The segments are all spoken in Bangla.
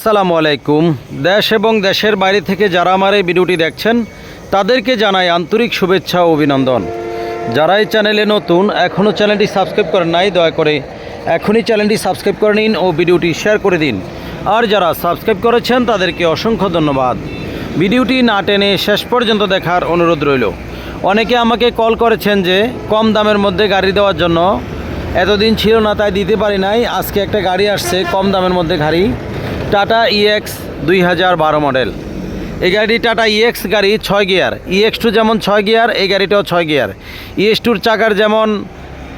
আসসালামু আলাইকুম। দেশ এবং দেশের বাইরে থেকে যারা আমার এই ভিডিওটি দেখছেন, তাদেরকে জানাই আন্তরিক শুভেচ্ছা ও অভিনন্দন। যারা এই চ্যানেলে নতুন, এখনও চ্যানেলটি সাবস্ক্রাইব করেন নাই, দয়া করে এখনই চ্যানেলটি সাবস্ক্রাইব করে নিন ও ভিডিওটি শেয়ার করে দিন। আর যারা সাবস্ক্রাইব করেছেন, তাদেরকে অসংখ্য ধন্যবাদ। ভিডিওটি না টেনে শেষ পর্যন্ত দেখার অনুরোধ রইল। অনেকে আমাকে কল করেছেন যে, কম দামের মধ্যে গাড়ি দেওয়ার জন্য। এতদিন ছিল না, তাই দিতে পারি নাই। আজকে একটা গাড়ি আসছে, কম দামের মধ্যে গাড়ি। টাটা ইএক্স দুই হাজার বারো মডেল। এই গাড়ি টাটা ইএক্স গাড়ি ছয় গিয়ার। ইএক্স টু যেমন ছয় গিয়ার, এই গাড়িটাও ছয় গিয়ার। ইএক্স টুর চাকার যেমন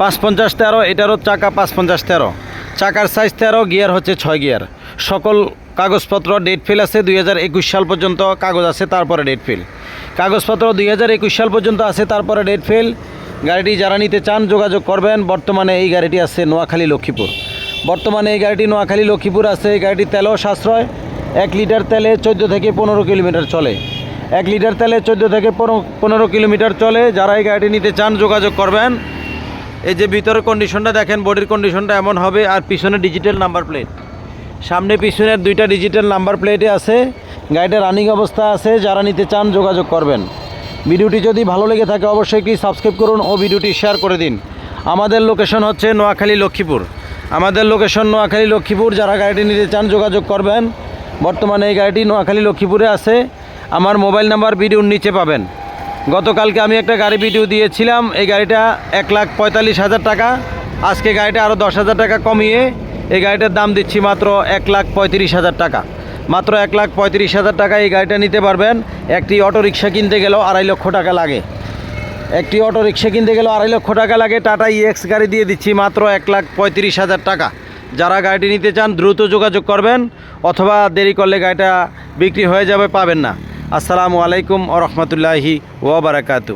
পাঁচ পঞ্চাশ তেরো, এটারও চাকা পাঁচ পঞ্চাশ তেরো। চাকার সাইজ তেরো, গিয়ার হচ্ছে ছয় গিয়ার। সকল কাগজপত্র ডেট ফেল আছে দুই হাজার একুশ সাল পর্যন্ত, কাগজ আছে তারপরে ডেট ফেল কাগজপত্র দুই হাজার একুশ সাল পর্যন্ত আছে, তারপরে ডেট ফেল গাড়িটি যারা নিতে চান যোগাযোগ করবেন, বর্তমানে এই গাড়িটি আছে নোয়াখালী লক্ষ্মীপুর। বর্তমানে এই গাড়িটি নোয়াখালী, লক্ষ্মীপুর আছে। এই গাড়িটি তেলও সাশ্রয়। এক লিটার তেলে চোদ্দ থেকে পনেরো কিলোমিটার চলে। এক লিটার তেলে চোদ্দ থেকে পনেরো- কিলোমিটার চলে। যারা এই গাড়িটি নিতে চান, যোগাযোগ করবেন। এই যে ভিতরের কন্ডিশনটা দেখেন বডির কন্ডিশনটা এমন হবে। আর পিছনে ডিজিটাল নাম্বার প্লেট সামনে পিছনের দুইটা ডিজিটাল নাম্বার প্লেটে আছে। গাড়িটা রানিং অবস্থা আছে। যারা নিতে চান, যোগাযোগ করবেন। ভিডিওটি যদি ভালো লেগে থাকে, অবশ্যই একটি সাবস্ক্রাইব করুন ও ভিডিওটি শেয়ার করে দিন। আমাদের লোকেশন হচ্ছে নোয়াখালী, লক্ষ্মীপুর। আমাদের লোকেশন নোয়াখালী, লক্ষ্মীপুর। যারা গাড়িটি নিতে চান, যোগাযোগ করবেন। বর্তমানে এই গাড়িটি নোয়াখালী, লক্ষ্মীপুরে আছে। আমার মোবাইল নাম্বার ভিডিওর নিচে পাবেন। গতকালকে আমি একটা গাড়ি ভিডিও দিয়েছিলাম। এই গাড়িটা এক লাখ পঁয়তাল্লিশ হাজার টাকা। আজকে গাড়িটা আরও দশ হাজার টাকা কমিয়ে এই গাড়িটার দাম দিচ্ছি মাত্র এক লাখ পঁয়ত্রিশ হাজার টাকা। মাত্র এক লাখ পঁয়ত্রিশ হাজার টাকা এই গাড়িটা নিতে পারবেন। একটি অটো রিক্সা কিনতে গেলেও আড়াই লক্ষ টাকা লাগে। একটি অটো রিক্সা কিনতে গেলে আড়াই লক্ষ টাকা লাগে, টাটা ইএক্স গাড়ি দিয়ে দিচ্ছি মাত্র এক লাখ পঁয়ত্রিশ হাজার টাকা। যারা গাড়িটি নিতে চান, দ্রুত যোগাযোগ করবেন, অথবা দেরি করলে গাড়িটা বিক্রি হয়ে যাবে, পাবেন না। আসসালামু আলাইকুম ও রহমতুল্লাহি ওবরাকাতু